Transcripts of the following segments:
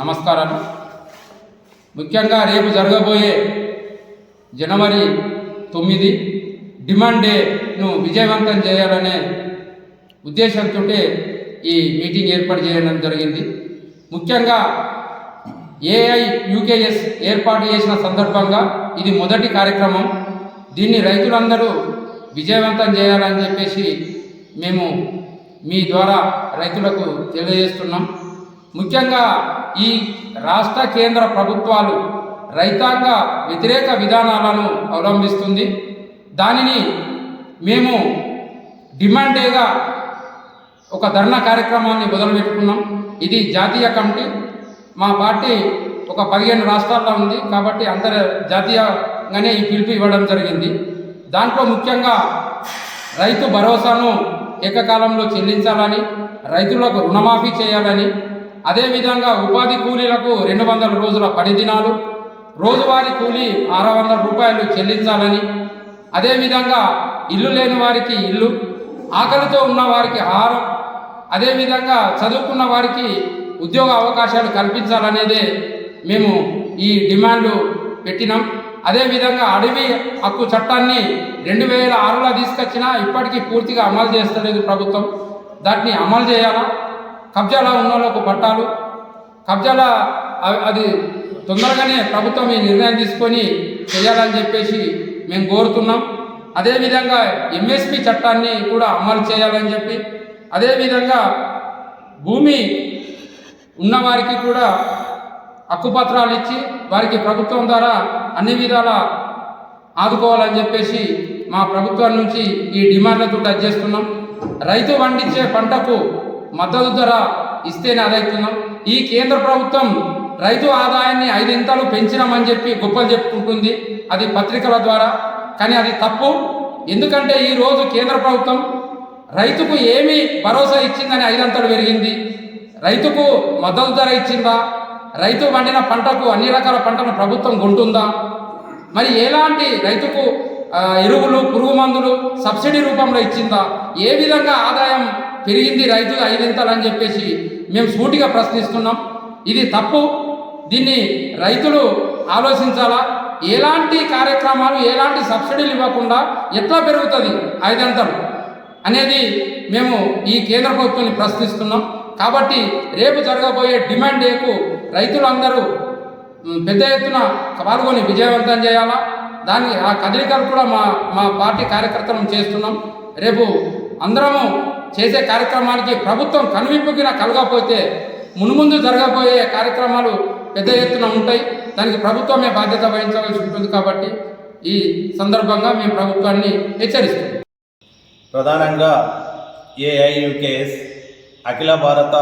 నమస్కారాలు ముఖ్యంగా రేపు జరగబోయే జనవరి తొమ్మిది డిమాండ్ డేను విజయవంతం చేయాలనే ఉద్దేశంతో ఈ మీటింగ్ ఏర్పాటు చేయడం జరిగింది. ముఖ్యంగా ఏఐ యూకేఎస్ ఏర్పాటు చేసిన సందర్భంగా ఇది మొదటి కార్యక్రమం. దీన్ని రైతులందరూ విజయవంతం చేయాలని చెప్పేసి మేము మీ ద్వారా రైతులకు తెలియజేస్తున్నాం. ముఖ్యంగా ఈ రాష్ట్ర కేంద్ర ప్రభుత్వాలు రైతాంగ వ్యతిరేక విధానాలను అవలంబిస్తుంది. దానిని మేము డిమాండ్ డేగా ఒక ధర్నా కార్యక్రమాన్ని మొదలుపెట్టుకున్నాం. ఇది జాతీయ కమిటీ. మా పార్టీ ఒక పదిహేను రాష్ట్రాల్లో ఉంది కాబట్టి అందరి జాతీయంగానే ఈ పిలుపు ఇవ్వడం జరిగింది. దాంట్లో ముఖ్యంగా రైతు భరోసాను ఏకకాలంలో చెల్లించాలని రైతులకు రుణమాఫీ చేయాలని అదేవిధంగా ఉపాధి కూలీలకు రెండు వందల రోజుల పని దినాలు రోజువారీ కూలీ ఆరు వందల రూపాయలు చెల్లించాలని అదేవిధంగా ఇల్లు లేని వారికి ఇల్లు ఆకలితో ఉన్న వారికి ఆహారం అదేవిధంగా చదువుకున్న వారికి ఉద్యోగ అవకాశాలు కల్పించాలనేదే మేము ఈ డిమాండ్లు పెట్టినాం. అదేవిధంగా అడవి హక్కు చట్టాన్ని రెండు వేల ఆరులో తీసుకొచ్చినా ఇప్పటికీ పూర్తిగా అమలు చేస్తలేదు ప్రభుత్వం. దాన్ని అమలు చేయాలా? కబ్జాలా ఉన్న వాళ్ళకు పట్టాలు. కబ్జాల అది తొందరగానే ప్రభుత్వం ఈ నిర్ణయం తీసుకొని చేయాలని చెప్పేసి మేము కోరుతున్నాం. అదేవిధంగా ఎంఎస్పి చట్టాన్ని కూడా అమలు చేయాలని చెప్పి అదేవిధంగా భూమి ఉన్నవారికి కూడా హక్కుపత్రాలు ఇచ్చి వారికి ప్రభుత్వం ద్వారా అన్ని విధాల ఆదుకోవాలని చెప్పేసి మా ప్రభుత్వం నుంచి ఈ డిమాండ్లతో టచ్ చేస్తున్నాం. రైతు పండించే పంటకు మద్దతు ధర ఇస్తేనే అదవుతున్నాం ఈ కేంద్ర ప్రభుత్వం రైతు ఆదాయాన్ని ఐదింతలు పెంచినామని చెప్పి గొప్పలు చెప్పుకుంటుంది. అది పత్రికల ద్వారా. కానీ అది తప్పు. ఎందుకంటే ఈరోజు కేంద్ర ప్రభుత్వం రైతుకు ఏమి భరోసా ఇచ్చిందని ఐదంతలు పెరిగింది. రైతుకు మద్దతు ధర ఇచ్చిందా? రైతు పండిన పంటకు అన్ని రకాల పంటను ప్రభుత్వం కొంటుందా? మరి ఎలాంటి రైతుకు ఎరువులు పురుగు మందులు సబ్సిడీ రూపంలో ఇచ్చిందా? ఏ విధంగా ఆదాయం పెరిగింది రైతు అని చెప్పేసి మేము సూటిగా ప్రశ్నిస్తున్నాం. ఇది తప్పు. దీన్ని రైతులు ఆలోచించాలా? ఎలాంటి కార్యక్రమాలు ఎలాంటి సబ్సిడీలు ఇవ్వకుండా ఎట్లా పెరుగుతుంది ఐదంతలు అనేది మేము ఈ కేంద్ర ప్రభుత్వాన్ని ప్రశ్నిస్తున్నాం. కాబట్టి రేపు జరగబోయే డిమాండ్ డేకు రైతులందరూ పెద్ద ఎత్తున పాల్గొని విజయవంతం చేయాలా? దాన్ని ఆ కదలికలు కూడా మా మా పార్టీ కార్యకర్తలను చేస్తున్నాం. రేపు అందరము చేసే కార్యక్రమానికి ప్రభుత్వం కనువిప్పుకిన కలగకపోతే మునుముందు జరగబోయే కార్యక్రమాలు పెద్ద ఎత్తున ఉంటాయి. దానికి ప్రభుత్వమే బాధ్యత వహించవలసి ఉంటుంది కాబట్టి ఈ సందర్భంగా మేము ప్రభుత్వాన్ని హెచ్చరిస్తున్నాం. ప్రధానంగా ఏఐయుకేఎస్ అఖిల భారత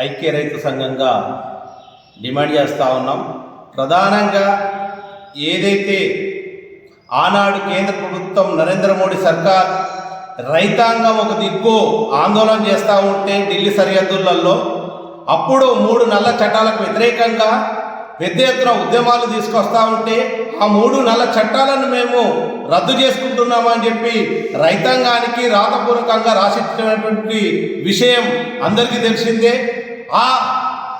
ఐక్య రైతు సంఘంగా డిమాండ్ చేస్తూ ఉన్నాం. ప్రధానంగా ఏదైతే ఆనాడు కేంద్ర ప్రభుత్వం నరేంద్ర మోడీ సర్కార్ రైతాంగం ఒక దిక్కు. ఆందోళన చేస్తూ ఉంటే ఢిల్లీ సరిహద్దులలో అప్పుడు మూడు నల్ల చట్టాలకు వ్యతిరేకంగా పెద్ద ఎత్తున ఉద్యమాలు తీసుకొస్తా ఉంటే ఆ మూడు నల్ల చట్టాలను మేము రద్దు చేసుకుంటున్నామని చెప్పి రైతాంగానికి రాతపూర్వకంగా రాసిచ్చినటువంటి విషయం అందరికీ తెలిసిందే. ఆ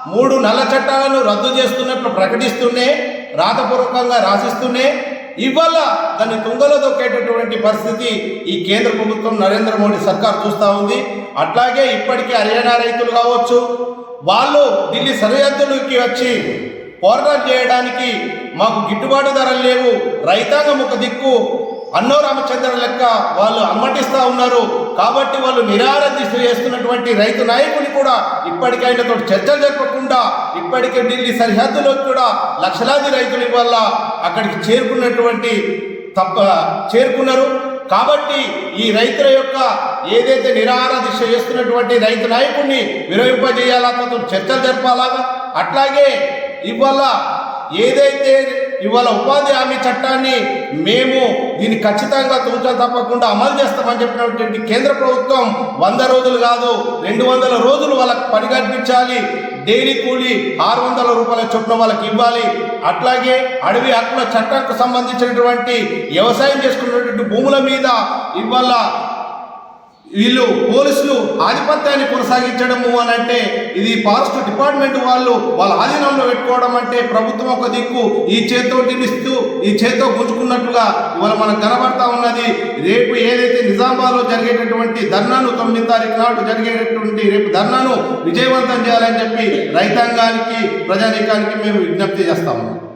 మూడు నల్ల చట్టాలను రద్దు చేస్తున్నట్లు ప్రకటిస్తూనే రాతపూర్వకంగా రాసిస్తూనే ఇవాళ దాన్ని తుంగలో దొక్కేటటువంటి పరిస్థితి ఈ కేంద్ర ప్రభుత్వం నరేంద్ర మోడీ సర్కార్ చూస్తూ ఉంది. అట్లాగే ఇప్పటికీ హర్యానా రైతులు కావచ్చు వాళ్ళు ఢిల్లీ సరిహద్దులకి వచ్చి పోరాటం చేయడానికి మాకు గిట్టుబాటు ధరలు లేవు రైతాంగం ఒక దిక్కు అన్నో రామచంద్ర లెక్క వాళ్ళు అమ్మటిస్తూ ఉన్నారు. కాబట్టి వాళ్ళు నిరారదీక్ష చేస్తున్నటువంటి రైతు నాయకుని కూడా ఇప్పటికైనాతో చర్చలు జరపకుండా ఇప్పటికే ఢిల్లీ సరిహద్దులో కూడా లక్షలాది రైతులు వల్ల అక్కడికి చేరుకున్నటువంటి తప్ప చేరుకున్నారు. కాబట్టి ఈ రైతుల యొక్క ఏదైతే నిరాహార దీక్ష చేస్తున్నటువంటి రైతు నాయకుడిని విరమింపజేయాలా కొంచెం చర్చలు జరపాలాగా? అట్లాగే ఇవాళ ఏదైతే ఇవాళ ఉపాధి హామీ చట్టాన్ని మేము దీన్ని ఖచ్చితంగా తూచా తప్పకుండా అమలు చేస్తామని చెప్పినటువంటి కేంద్ర ప్రభుత్వం వంద రోజులు కాదు రెండు వందల రోజులు వాళ్ళకి పని కల్పించాలి. డైలీ కూలీ ఆరు వందల రూపాయల చొప్పున వాళ్ళకి ఇవ్వాలి. అట్లాగే అడవి హక్కుల చట్టానికి సంబంధించినటువంటి వ్యవసాయం చేసుకున్నటువంటి భూముల మీద ఇవాళ వీళ్ళు పోలీసులు ఆధిపత్యాన్ని కొనసాగించడము అని అంటే ఇది ఫారెస్ట్ డిపార్ట్మెంట్ వాళ్ళు వాళ్ళ ఆధీనంలో పెట్టుకోవడం అంటే ప్రభుత్వం ఒక దిక్కు. ఈ చేత్తో ఇస్తూ ఈ చేత్తో గుంజుకున్నట్టుగా ఇవాళ మనకు కనబడతా ఉన్నది. రేపు ఏదైతే నిజామాబాద్లో జరిగేటటువంటి ధర్నాను తొమ్మిది తారీఖు నాడు జరిగేటటువంటి రేపు ధర్నాను విజయవంతం చేయాలని చెప్పి రైతాంగానికి ప్రజానీకానికి మేము విజ్ఞప్తి చేస్తాము